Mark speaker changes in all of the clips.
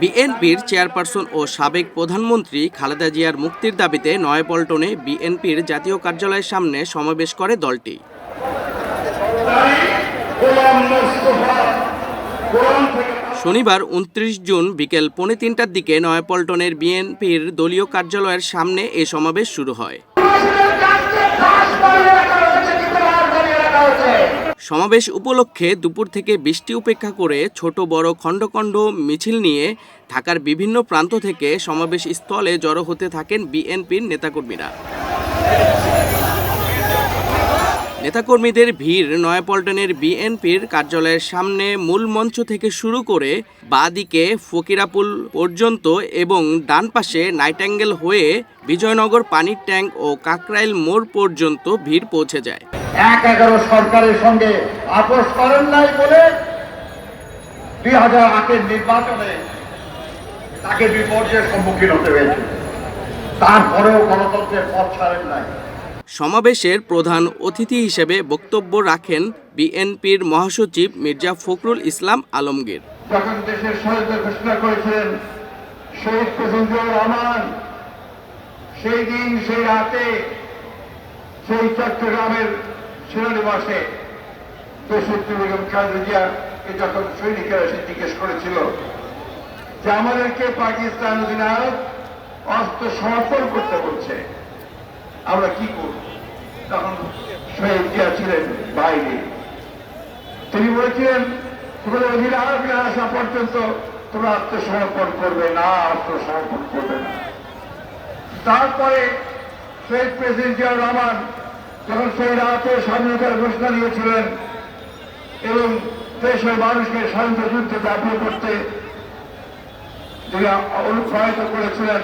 Speaker 1: বিএনপির চেয়ারপারসন ও সাবেক প্রধানমন্ত্রী খালেদা জিয়ার মুক্তির দাবিতে নয়াপল্টনে বিএনপির জাতীয় কার্যালয়ের সামনে সমাবেশ করে দলটি। শনিবার উনত্রিশ জুন বিকেল পৌনে তিনটার দিকে নয়াপল্টনের বিএনপির দলীয় কার্যালয়ের সামনে এ সমাবেশ শুরু হয়। সমাবেশ উপলক্ষে দুপুর থেকে বৃষ্টি উপেক্ষা করে ছোট বড় খণ্ড খণ্ড মিছিল নিয়ে ঢাকার বিভিন্ন প্রান্ত থেকে সমাবেশ স্থলে জড়ো হতে থাকেন বিএনপির নেতাকর্মীরা। নেতাকর্মীদের ভিড় নয়াপল্টনের বিএনপির কার্যালয়ের সামনে মূল মঞ্চ থেকে শুরু করে বাদিকে ফকিরাপুল পর্যন্ত এবং ডান পাশে নাইটাঙ্গেল হয়ে বিজয়নগর পানির ট্যাঙ্ক ও কাকরাইল মোড় পর্যন্ত ভিড় পৌঁছে যায়।
Speaker 2: এক এগারো সরকারের সঙ্গে আপোষ করেন নাই বলে দুই হাজার আটের নির্বাচনে তাকে বিপর্যয়ের সম্মুখীন হতে হয়েছে। তারপরেও গণতন্ত্রের পথ ছাড়েন নাই।
Speaker 1: সমাবেশের প্রধান অতিথি হিসেবে বক্তব্য রাখেন বিএনপির মহাসচিব মির্জা ফখরুল ইসলাম আলমগীর।
Speaker 2: যখন দেশের শহীদদের ঘোষণা করেছিলেন শহীদ প্রেসিডেন্ট রহমান সেই দিন সেই রাতে সেই চট্টগ্রামের শিলানিবাসে দেশত্রী বেগম খালেদা জিয়াকে যখন সৈনিকেরা এসে জিজ্ঞেস করেছিল যে আমাদেরকে পাকিস্তান অধিনায়ক অস্ত্র সমর্পণ করতে বলছে, আমরা কি করব? তখন শহীদ জিয়া ছিলেন বাইরে। তিনি বলেছিলেন তোমাদের অধিনায়ক না আসা পর্যন্ত তোমরা আত্মসমর্পণ করবে না আত্মসমর্পণ করবে না। তারপরে শহীদ প্রেসিডেন্ট জিয়াউর রহমান যখন সেই রাতে স্বাধীনতার ঘোষণা দিয়েছিলেন এবং দেশের মানুষকে স্বাধীনতা যুদ্ধে ব্যবহার করতে তিনি অনুপ্রাণিত করেছিলেন।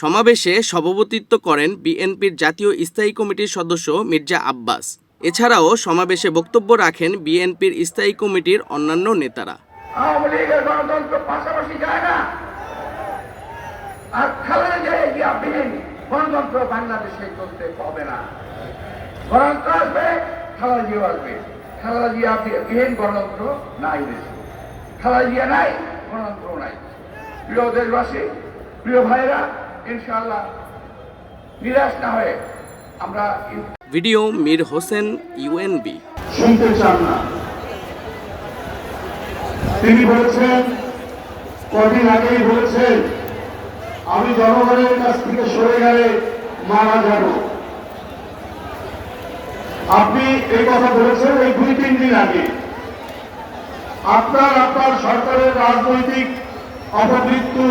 Speaker 1: সমাবেশে সভাপতিত্ব করেন বিএনপির জাতীয় স্থায়ী কমিটির সদস্য মির্জা আব্বাস। এছাড়াও সমাবেশে বক্তব্য রাখেন বিএনপির স্থায়ী কমিটির অন্যান্য নেতারা।
Speaker 2: আওয়ামী লীগের গণতন্ত্র পাশাপাশি যায় না। আর গণতন্ত্র বাংলাদেশে চলতে পাবে না। গণতন্ত্র আসবে খালেদা জিয়া আসবে। খালেদা জিয়া বিহীন গণতন্ত্র নাই দেশে খালেদা জিয়া নাই গণতন্ত্র নাই। প্রিয় দেশবাসী প্রিয় ভাইরা ইনশাআল্লাহ নিরাশ না হয়ে আমরা
Speaker 1: ভিডিও মীর হোসেন ইউএনবি।
Speaker 2: শুনতে চান না। তিনি বলেছেন কদিন আগেই বলেছেন আমি জনগণের কাছ থেকে সরে গেলে মারা যাব। আপনি এই কথা বলেছেন, এই দুই তিন দিন আগে। আপনার আপনার সরকারের রাজনৈতিক অপমৃত্যু